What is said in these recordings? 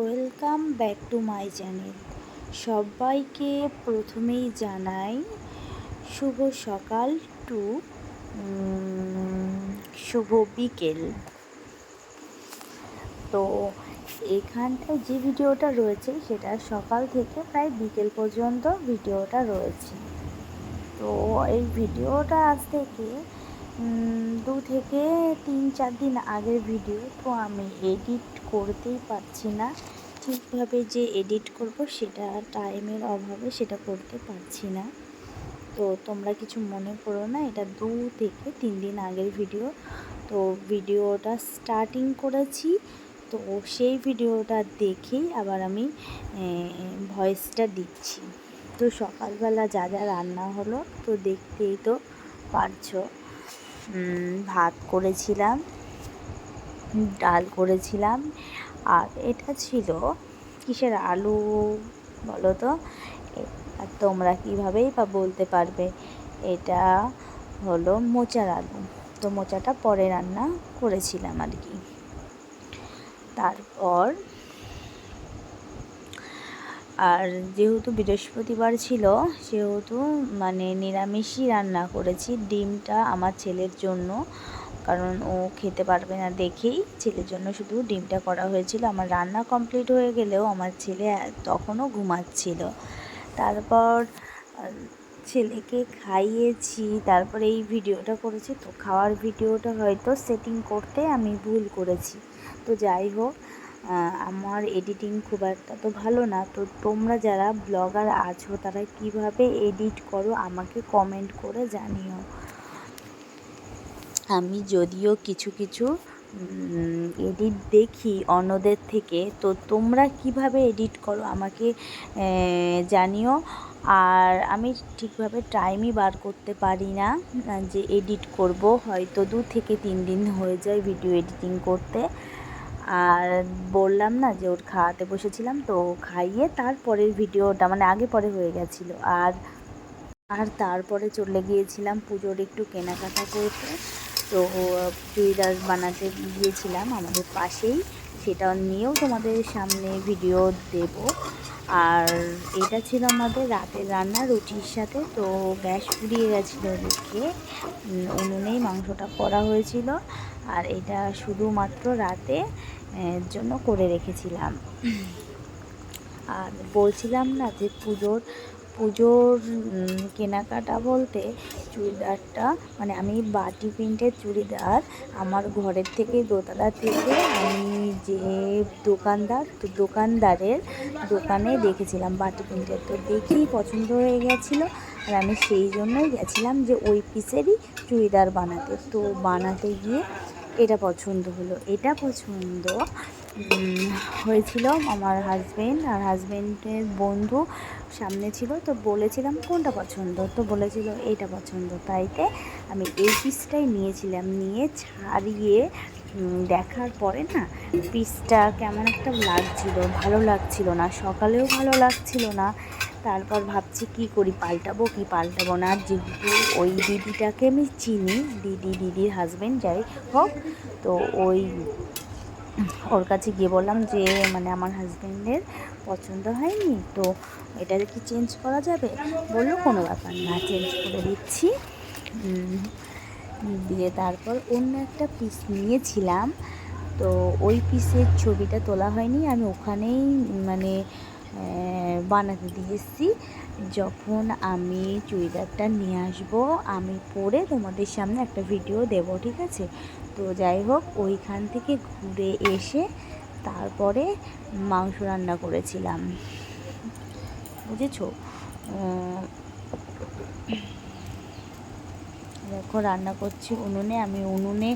Welcome back to my channel. সবাইকে প্রথমেই জানাই শুভ সকাল টু শুভ বিকেল। তো এখানটায় যে ভিডিওটা রয়েছে সেটা সকাল থেকে প্রায় বিকেল পর্যন্ত ভিডিওটা রয়েছে। তো এই ভিডিওটা আজ থেকে দু থেকে তিন, চার দিন আগের ভিডিও তো আমি এডিট করতেই পারছি না। ঠিকভাবে যে এডিট করব সেটা টাইমের অভাবে সেটা করতে পারছি না। তো তোমরা কিছু মনে করো না, এটা দু থেকে তিন দিন আগের ভিডিও তো ভিডিওটা স্টার্টিং করেছি, তো সেই ভিডিওটা দেখেই আবার আমি ভয়েসটা দিচ্ছি। তো সকালবেলা যা যা রান্না হলো, তো দেখতেই তো পারছ। ভাত করেছিলাম, ডাল করেছিলাম, আর এটা ছিল কিসের আলু বলো তো? আর তোমরা কীভাবেই বা বলতে পারবে? এটা হলো মোচার আলু। তো মোচাটা পরে রান্না করেছিলাম আর কি। তারপর আর যেহেতু বৃহস্পতিবার ছিল, সেহেতু মানে নিরামিষই রান্না করেছি ডিমটা আমার ছেলের জন্য। কারণ ও খেতে পারবে না দেখেই ছেলের জন্য শুধু ডিমটা করা হয়েছিল। আমার রান্না কমপ্লিট হয়ে গেলেও আমার ছেলে তখনও ঘুমাচ্ছিল। তারপর ছেলেকে খাইয়েছি, তারপরে এই ভিডিওটা করেছি। তো খাওয়ার ভিডিওটা হয়তো সেটিং করতে আমি ভুল করেছি। তো যাই হোক আমার এডিটিং খুব একটা তো ভালো না। তো তোমরা যারা ব্লগার আছো, তারা কীভাবে এডিট করো, আমাকে কমেন্ট করে জানিও। আমি যদিও কিছু কিছু এডিট দেখি অন্যদের থেকে, তো তোমরা কীভাবে এডিট করো আমাকে জানিও। আর আমি ঠিকভাবে টাইমই বার করতে পারি না, যে এডিট করব, হয়তো দু থেকে তিন দিন হয়ে যায় ভিডিও এডিটিং করতে। আর বললাম না যে ওর খাওয়াতে বসেছিলাম, তো খাইয়ে তারপরের ভিডিওটা মানে আগে পরে হয়ে গেছিল। আর আর তারপরে চলে গিয়েছিলাম পুজোর একটু কেনাকাটা করতে। তো, চুড়িদার বানাতে গিয়েছিলাম আমাদের পাশেই। সেটা নিয়েও তোমাদের সামনে ভিডিও দেব। আর এটা ছিল আমাদের রাতের রান্না রুটির সাথে। তো গ্যাস ফুরিয়ে গেছিল দেখে উনুনেই মাংসটা করা হয়েছিল। আর এটা শুধুমাত্র রাতে জন্য করে রেখেছিলাম। আর বলছিলাম না যে পুজোর পুজোর কেনাকাটা বলতে চুড়িদারটা মানে আমি বাটি প্রিন্টের চুড়িদার আমার ঘরের থেকে দোতলা থেকে আমি যে দোকানদার তো দোকানদারের দোকানে দেখেছিলাম বাটি প্রিন্টের। তো দেখেই পছন্দ হয়ে গেছিল আর আমি সেই জন্যই গেছিলাম যে ওই পিসেরই চুড়িদার বানাতে। তো বানাতে গিয়ে এটা পছন্দ হলো, এটা পছন্দ হয়েছিল আমার হাজব্যান্ড আর হাজব্যান্ডের বন্ধু সামনে ছিল, তো বলেছিলাম কোনটা পছন্দ, তো বলেছিল এইটা পছন্দ। তাইতে আমি এই পিসটাই নিয়েছিলাম, নিয়ে ছাড়িয়ে দেখার পরে না পিসটা কেমন একটা লাগছিল, ভালো লাগছিল না, সকালেও ভালো লাগছিল না। তারপর ভাবছি কি করি, পাল্টাবো কি পাল্টাবো না। যেহেতু ওই দিদিটাকে আমি চিনি, দিদি, দিদির হাজব্যান্ড যাই হোক, তো ওই ওর কাছে গিয়ে বললাম যে মানে আমার হাজব্যান্ডের পছন্দ হয়নি, তো এটা কি চেঞ্জ করা যাবে? বলল, কোনো ব্যাপার না চেঞ্জ করে দিচ্ছি। দিয়ে তারপর অন্য একটা পিস নিয়েছিলাম। তো ওই পিসের ছবিটা তোলা হয়নি, আমি ওখানেই মানে বানাতে দিয়ে এসেছি যখন আমি চুড়িদারটা নিয়ে আসব, আমি পরে তোমাদের সামনে একটা ভিডিও দেব, ঠিক আছে? তো যাই হোক, ওইখান থেকে ঘুরে এসে তারপরে মাংস রান্না করেছিলাম। বুঝেছ? দেখো, রান্না করছি উনুনে। আমি উনুনে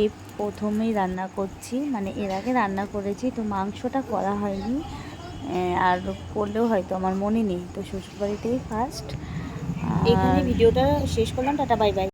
এই প্রথমেই রান্না করছি। মানে এর আগে রান্না করেছি, তো মাংসটা করা হয়নি। আর করলেও হয়তো আমার মনে নেই। তো শ্বশুরবাড়িতেই ফার্স্ট এখানে ভিডিওটা শেষ করলাম টাটা বাই বাই